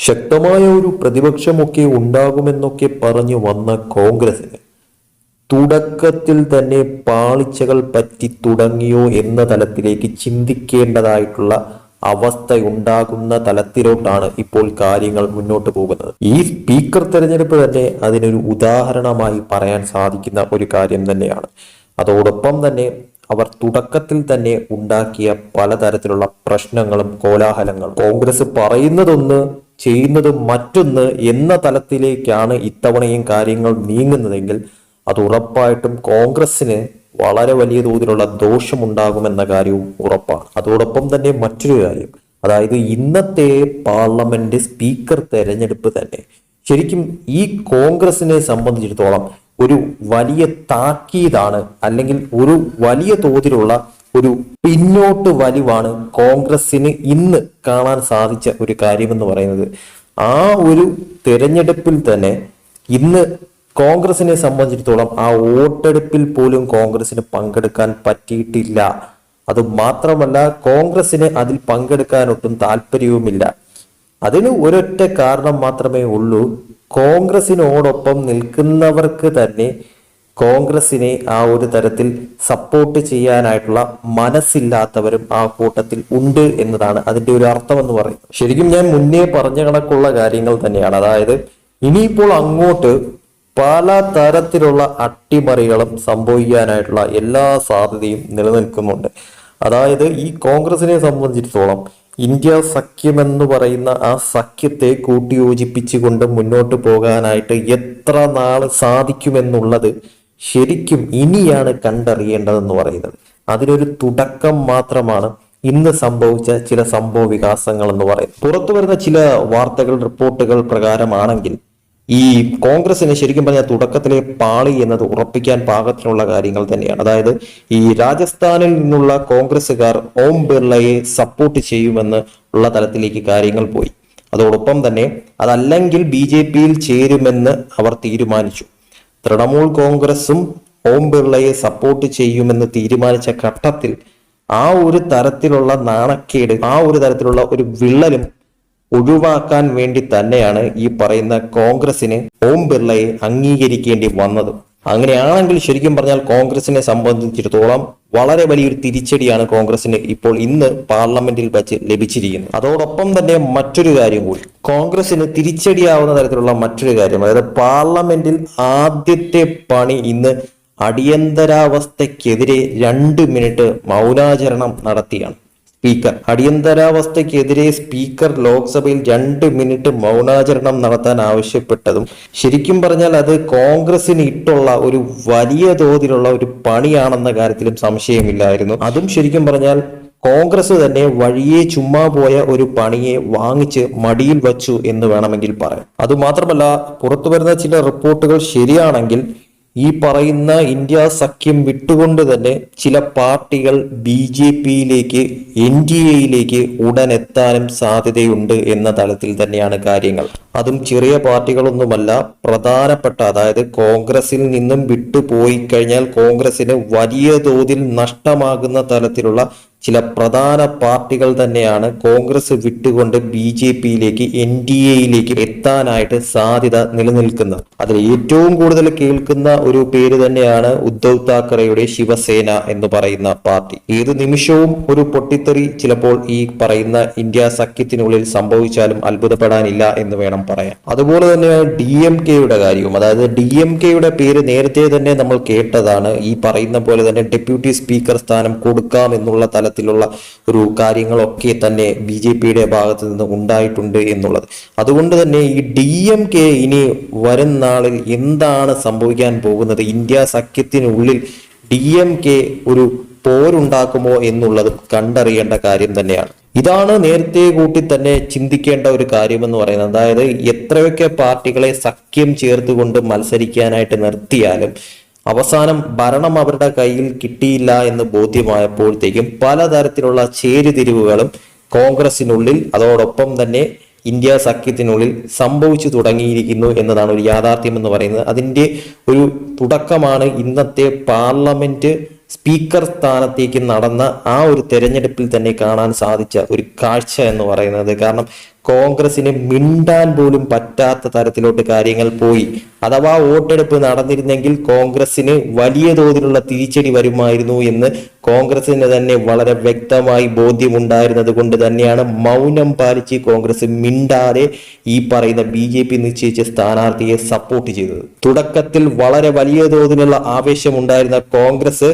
ശക്തമായ ഒരു പ്രതിപക്ഷമൊക്കെ ഉണ്ടാകുമെന്നൊക്കെ പറഞ്ഞു വന്ന കോൺഗ്രസിന് തുടക്കത്തിൽ തന്നെ പാളിച്ചകൾ പറ്റി തുടങ്ങിയോ എന്ന തലത്തിലേക്ക് ചിന്തിക്കേണ്ടതായിട്ടുള്ള അവസ്ഥ ഉണ്ടാകുന്ന തലത്തിലോട്ടാണ് ഇപ്പോൾ കാര്യങ്ങൾ മുന്നോട്ട് പോകുന്നത്. ഈ സ്പീക്കർ തെരഞ്ഞെടുപ്പ് തന്നെ അതിനൊരു ഉദാഹരണമായി പറയാൻ സാധിക്കുന്ന ഒരു കാര്യം തന്നെയാണ്. അതോടൊപ്പം തന്നെ അവർ തുടക്കത്തിൽ തന്നെ ഉണ്ടാക്കിയ പലതരത്തിലുള്ള പ്രശ്നങ്ങളും കോലാഹലങ്ങളും. കോൺഗ്രസ് പറയുന്നതൊന്ന് ചെയ്യുന്നത് മറ്റൊന്ന് എന്ന തലത്തിലേക്കാണ് ഇത്തവണയും കാര്യങ്ങൾ നീങ്ങുന്നതെങ്കിൽ അത് ഉറപ്പായിട്ടും കോൺഗ്രസിന് വളരെ വലിയ തോതിലുള്ള ദോഷമുണ്ടാകുമെന്ന കാര്യവും ഉറപ്പാണ്. അതോടൊപ്പം തന്നെ മറ്റൊരു കാര്യം അതായത് ഇന്നത്തെ പാർലമെന്റ് സ്പീക്കർ തെരഞ്ഞെടുപ്പ് തന്നെ ശരിക്കും ഈ കോൺഗ്രസിനെ സംബന്ധിച്ചിടത്തോളം ഒരു വലിയ താക്കീതാണ് അല്ലെങ്കിൽ ഒരു വലിയ തോതിലുള്ള ഒരു പിന്നോട്ട് വലിവാണ് കോൺഗ്രസിന് ഇന്ന് കാണാൻ സാധിച്ച ഒരു കാര്യമെന്ന് പറയുന്നത്. ആ ഒരു തെരഞ്ഞെടുപ്പിൽ തന്നെ ഇന്ന് കോൺഗ്രസിനെ സംബന്ധിച്ചിടത്തോളം ആ വോട്ടെടുപ്പിൽ പോലും കോൺഗ്രസിന് പങ്കെടുക്കാൻ പറ്റിയിട്ടില്ല. അത് മാത്രമല്ല കോൺഗ്രസിന് അതിൽ പങ്കെടുക്കാൻ ഒട്ടും താല്പര്യവുമില്ല. അതിന് ഒരൊറ്റ കാരണം മാത്രമേ ഉള്ളൂ. കോൺഗ്രസിനോടൊപ്പം നിൽക്കുന്നവർക്ക് തന്നെ കോൺഗ്രസിനെ ആ ഒരു തരത്തിൽ സപ്പോർട്ട് ചെയ്യാനായിട്ടുള്ള മനസ്സില്ലാത്തവരും ആ കൂട്ടത്തിൽ ഉണ്ട് എന്നതാണ് അതിന്റെ ഒരു അർത്ഥം എന്ന് പറയുന്നത്. ശരിക്കും ഞാൻ മുന്നേ പറഞ്ഞ കണക്കുള്ള കാര്യങ്ങൾ തന്നെയാണ്. അതായത് ഇനിയിപ്പോൾ അങ്ങോട്ട് പല തരത്തിലുള്ള അട്ടിമറികളും സംഭവിക്കാനായിട്ടുള്ള എല്ലാ സാധ്യതയും നിലനിൽക്കുന്നുണ്ട്. അതായത് ഈ കോൺഗ്രസിനെ സംബന്ധിച്ചിടത്തോളം ഇന്ത്യ സഖ്യം എന്ന് പറയുന്ന ആ സഖ്യത്തെ കൂട്ടിയോജിപ്പിച്ചുകൊണ്ട് മുന്നോട്ട് പോകാനായിട്ട് എത്ര നാൾ സാധിക്കുമെന്നുള്ളത് ശരിക്കും ഇനിയാണ് കണ്ടറിയേണ്ടതെന്ന് പറയുന്നത്. അതിനൊരു തുടക്കം മാത്രമാണ് ഇന്ന് സംഭവിച്ച ചില സംഭവ വികാസങ്ങൾ എന്ന് പറയും പുറത്തു വരുന്ന ചില വാർത്തകൾ റിപ്പോർട്ടുകൾ പ്രകാരമാണെങ്കിൽ ഈ കോൺഗ്രസിന് ശരിക്കും പറഞ്ഞാൽ തുടക്കത്തിലെ പാളി എന്നത് ഉറപ്പിക്കാൻ പാകത്തിനുള്ള കാര്യങ്ങൾ തന്നെയാണ്. അതായത് ഈ രാജസ്ഥാനിൽ നിന്നുള്ള കോൺഗ്രസ്സുകാർ ഓം ബിർളയെ സപ്പോർട്ട് ചെയ്യുമെന്ന് ഉള്ള തലത്തിലേക്ക് കാര്യങ്ങൾ പോയി. അതോടൊപ്പം തന്നെ അതല്ലെങ്കിൽ ബി ജെ പിയിൽ ചേരുമെന്ന് അവർ തീരുമാനിച്ചു. തൃണമൂൽ കോൺഗ്രസും ഓം ബിർളയെ സപ്പോർട്ട് ചെയ്യുമെന്ന് തീരുമാനിച്ച ഘട്ടത്തിൽ ആ ഒരു തരത്തിലുള്ള നാണക്കേട് ആ ഒരു തരത്തിലുള്ള ഒരു വിള്ളലും ഒഴിവാക്കാൻ വേണ്ടി തന്നെയാണ് ഈ പറയുന്ന കോൺഗ്രസിന് ഓം ബിർളയെ അംഗീകരിക്കേണ്ടി വന്നത്. അങ്ങനെയാണെങ്കിൽ ശരിക്കും പറഞ്ഞാൽ കോൺഗ്രസിനെ സംബന്ധിച്ചിടത്തോളം വളരെ വലിയൊരു തിരിച്ചടിയാണ് കോൺഗ്രസിന് ഇപ്പോൾ ഇന്ന് പാർലമെന്റിൽ വെച്ച് ലഭിച്ചിരിക്കുന്നത്. അതോടൊപ്പം തന്നെ മറ്റൊരു കാര്യം കൂടി. കോൺഗ്രസിന് തിരിച്ചടിയാവുന്ന തരത്തിലുള്ള മറ്റൊരു കാര്യം അതായത് പാർലമെന്റിൽ ആദ്യത്തെ പണി ഇന്ന് അടിയന്തരാവസ്ഥയ്ക്കെതിരെ രണ്ട് മിനിറ്റ് മൗനാചരണം നടത്തിയാണ്. സ്പീക്കർ. അടിയന്തരാവസ്ഥയ്ക്കെതിരെ സ്പീക്കർ ലോക്സഭയിൽ രണ്ട് മിനിറ്റ് മൗനാചരണം നടത്താൻ ആവശ്യപ്പെട്ടതും ശരിക്കും പറഞ്ഞാൽ അത് കോൺഗ്രസിന് ഇട്ടുള്ള ഒരു വലിയ തോതിലുള്ള ഒരു പണിയാണെന്ന കാര്യത്തിലും സംശയമില്ലായിരുന്നു. അതും ശരിക്കും പറഞ്ഞാൽ കോൺഗ്രസ് തന്നെ വഴിയെ ചുമ്മാ പോയ ഒരു പണിയെ വാങ്ങിച്ച് മടിയിൽ വച്ചു എന്ന് വേണമെങ്കിൽ പറയാം. അതുമാത്രമല്ല പുറത്തു വരുന്ന ചില റിപ്പോർട്ടുകൾ ശരിയാണെങ്കിൽ ഈ പറയുന്ന ഇന്ത്യ സഖ്യം വിട്ടുകൊണ്ട് തന്നെ ചില പാർട്ടികൾ ബി ജെ പിയിലേക്ക് എൻ ഡി എയിലേക്ക് ഉടൻ എത്താനും സാധ്യതയുണ്ട് എന്ന തലത്തിൽ തന്നെയാണ് കാര്യങ്ങൾ. അതും ചെറിയ പാർട്ടികളൊന്നുമല്ല പ്രധാനപ്പെട്ട അതായത് കോൺഗ്രസിൽ നിന്നും വിട്ടുപോയി കഴിഞ്ഞാൽ കോൺഗ്രസിന് വലിയ തോതിൽ നഷ്ടമാകുന്ന തലത്തിലുള്ള ചില പ്രധാന പാർട്ടികൾ തന്നെയാണ് കോൺഗ്രസ് വിട്ടുകൊണ്ട് ബി ജെ പിയിലേക്ക് എൻ ഡി എയിലേക്ക് എത്താനായിട്ട് സാധ്യത നിലനിൽക്കുന്നത്. അതിൽ ഏറ്റവും കൂടുതൽ കേൾക്കുന്ന ഒരു പേര് തന്നെയാണ് ഉദ്ധവ് താക്കറെയുടെ ശിവസേന എന്ന് പറയുന്ന പാർട്ടി. ഏത് നിമിഷവും ഒരു പൊട്ടിത്തെറി ചിലപ്പോൾ ഈ പറയുന്ന ഇന്ത്യ സഖ്യത്തിനുള്ളിൽ സംഭവിച്ചാലും അത്ഭുതപ്പെടാനില്ല എന്ന് വേണം പറയാൻ. അതുപോലെ തന്നെ ഡി എം കെയുടെ കാര്യവും. അതായത് ഡി എം കെയുടെ പേര് നേരത്തെ തന്നെ നമ്മൾ കേട്ടതാണ്. ഈ പറയുന്ന പോലെ തന്നെ ഡെപ്യൂട്ടി സ്പീക്കർ സ്ഥാനം കൊടുക്കാം എന്നുള്ള തലത്തിലുള്ള ഒരു കാര്യങ്ങളൊക്കെ തന്നെ ബി ജെ പിയുടെ ഭാഗത്ത് നിന്ന് ഉണ്ടായിട്ടുണ്ട് എന്നുള്ളത്. അതുകൊണ്ട് തന്നെ ഈ ഡി എം കെ ഇനി വരും നാളിൽ എന്താണ് സംഭവിക്കാൻ പോകുന്നത്? ഇന്ത്യ സഖ്യത്തിനുള്ളിൽ ഡി എം കെ ഒരു പോരുണ്ടാക്കുമോ എന്നുള്ളത് കണ്ടറിയേണ്ട കാര്യം തന്നെയാണ്. ഇതാണ് നേരത്തെ കൂട്ടി തന്നെ ചിന്തിക്കേണ്ട ഒരു കാര്യമെന്ന് പറയുന്നത്. അതായത് എത്രയൊക്കെ പാർട്ടികളെ സഖ്യം ചേർത്തുകൊണ്ട് മത്സരിക്കാനായിട്ട് നിർത്തിയാലും അവസാനം ഭരണം അവരുടെ കയ്യിൽ കിട്ടിയില്ല എന്ന് ബോധ്യമായപ്പോഴത്തേക്കും പലതരത്തിലുള്ള ചേരുതിരിവുകളും കോൺഗ്രസിനുള്ളിൽ അതോടൊപ്പം തന്നെ ഇന്ത്യ സഖ്യത്തിനുള്ളിൽ സംഭവിച്ചു തുടങ്ങിയിരിക്കുന്നു എന്നതാണ് ഒരു യാഥാർത്ഥ്യം എന്ന് പറയുന്നത്. അതിന്റെ ഒരു തുടക്കമാണ് ഇന്നത്തെ പാർലമെന്റ് സ്പീക്കർ സ്ഥാനത്തേക്ക് നടന്ന ആ ഒരു തെരഞ്ഞെടുപ്പിൽ തന്നെ കാണാൻ സാധിച്ച ഒരു കാഴ്ച എന്ന് പറയുന്നത്. കാരണം കോൺഗ്രസിന് മിണ്ടാൻ പോലും പറ്റാത്ത തരത്തിലോട്ട് കാര്യങ്ങൾ പോയി. അഥവാ വോട്ടെടുപ്പ് നടന്നിരുന്നെങ്കിൽ കോൺഗ്രസിന് വലിയ തോതിലുള്ള തിരിച്ചടി വരുമായിരുന്നു എന്ന് കോൺഗ്രസിന് തന്നെ വളരെ വ്യക്തമായി ബോധ്യമുണ്ടായിരുന്നത് കൊണ്ട് തന്നെയാണ് മൗനം പാലിച്ച് കോൺഗ്രസ് മിണ്ടാതെ ഈ പറയുന്ന ബി ജെ പി നിശ്ചയിച്ച സ്ഥാനാർത്ഥിയെ സപ്പോർട്ട് ചെയ്തത്. തുടക്കത്തിൽ വളരെ വലിയ തോതിലുള്ള ആവേശമുണ്ടായിരുന്ന കോൺഗ്രസ്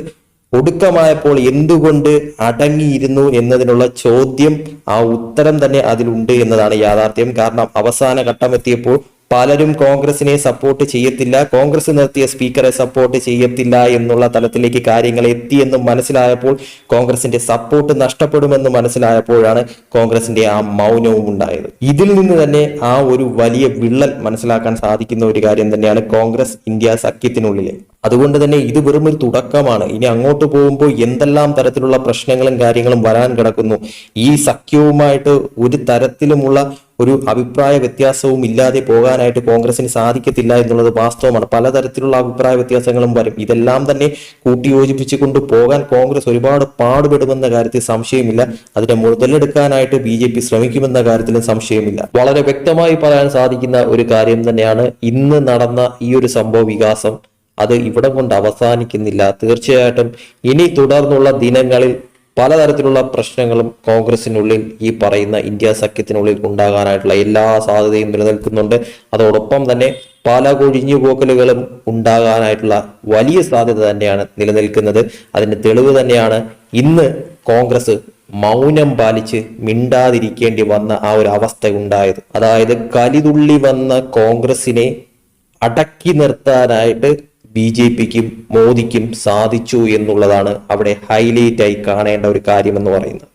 ഒടുക്കമായപ്പോൾ എന്തുകൊണ്ട് അടങ്ങിയിരുന്നു എന്നതിനുള്ള ചോദ്യം ആ ഉത്തരം തന്നെ അതിലുണ്ട് എന്നതാണ് യാഥാർത്ഥ്യം. കാരണം അവസാന ഘട്ടം എത്തിയപ്പോൾ പലരും കോൺഗ്രസിനെ സപ്പോർട്ട് ചെയ്യത്തില്ല കോൺഗ്രസ് നിർത്തിയ സ്പീക്കറെ സപ്പോർട്ട് ചെയ്യത്തില്ല എന്നുള്ള തലത്തിലേക്ക് കാര്യങ്ങൾ എത്തിയെന്നും മനസ്സിലായപ്പോൾ കോൺഗ്രസിന്റെ സപ്പോർട്ട് നഷ്ടപ്പെടുമെന്ന് മനസ്സിലായപ്പോഴാണ് കോൺഗ്രസിന്റെ ആ മൗനവും ഉണ്ടായത്. ഇതിൽ നിന്ന് തന്നെ ആ ഒരു വലിയ വിള്ളൽ മനസ്സിലാക്കാൻ സാധിക്കുന്ന ഒരു കാര്യം തന്നെയാണ് കോൺഗ്രസ് ഇന്ത്യ സഖ്യത്തിനുള്ളിലെ അതുകൊണ്ട് തന്നെ ഇത് വെറും ഒരു തുടക്കമാണ്. ഇനി അങ്ങോട്ട് പോകുമ്പോൾ എന്തെല്ലാം തരത്തിലുള്ള പ്രശ്നങ്ങളും കാര്യങ്ങളും വരാൻ കിടക്കുന്നു? ഈ സഖ്യവുമായിട്ട് ഒരു തരത്തിലുമുള്ള ഒരു അഭിപ്രായ വ്യത്യാസവും ഇല്ലാതെ പോകാനായിട്ട് കോൺഗ്രസിന് സാധിക്കത്തില്ല എന്നുള്ളത് വാസ്തവമാണ്. പലതരത്തിലുള്ള അഭിപ്രായ വ്യത്യാസങ്ങളും വരും. ഇതെല്ലാം തന്നെ കൂട്ടിയോജിപ്പിച്ചുകൊണ്ട് പോകാൻ കോൺഗ്രസ് ഒരുപാട് പാടുപെടുമെന്ന കാര്യത്തിൽ സംശയമില്ല. അതിനെ മുതലെടുക്കാനായിട്ട് ബി ജെ പി ശ്രമിക്കുമെന്ന കാര്യത്തിലും സംശയമില്ല. വളരെ വ്യക്തമായി പറയാൻ സാധിക്കുന്ന ഒരു കാര്യം തന്നെയാണ് ഇന്ന് നടന്ന ഈ ഒരു സംഭവ വികാസം. അത് ഇവിടെ കൊണ്ട് അവസാനിക്കുന്നില്ല. തീർച്ചയായിട്ടും ഇനി തുടർന്നുള്ള ദിനങ്ങളിൽ പലതരത്തിലുള്ള പ്രശ്നങ്ങളും കോൺഗ്രസിനുള്ളിൽ ഈ പറയുന്ന ഇന്ത്യ സഖ്യത്തിനുള്ളിൽ ഉണ്ടാകാനായിട്ടുള്ള എല്ലാ സാധ്യതയും നിലനിൽക്കുന്നുണ്ട്. അതോടൊപ്പം തന്നെ പല കൊഴിഞ്ഞുപോക്കലുകളും ഉണ്ടാകാനായിട്ടുള്ള വലിയ സാധ്യത തന്നെയാണ് നിലനിൽക്കുന്നത്. അതിന്റെ തെളിവ് തന്നെയാണ് ഇന്ന് കോൺഗ്രസ് മൗനം പാലിച്ച് മിണ്ടാതിരിക്കേണ്ടി വന്ന ആ ഒരു അവസ്ഥ ഉണ്ടായത്. അതായത് കലിതുള്ളി വന്ന കോൺഗ്രസിനെ അടക്കി നിർത്താനായിട്ട് ബി ജെ പിക്കും മോദിക്കും സാധിച്ചു എന്നുള്ളതാണ് അവിടെ ഹൈലൈറ്റായി കാണേണ്ട ഒരു കാര്യമെന്ന് പറയുന്നത്.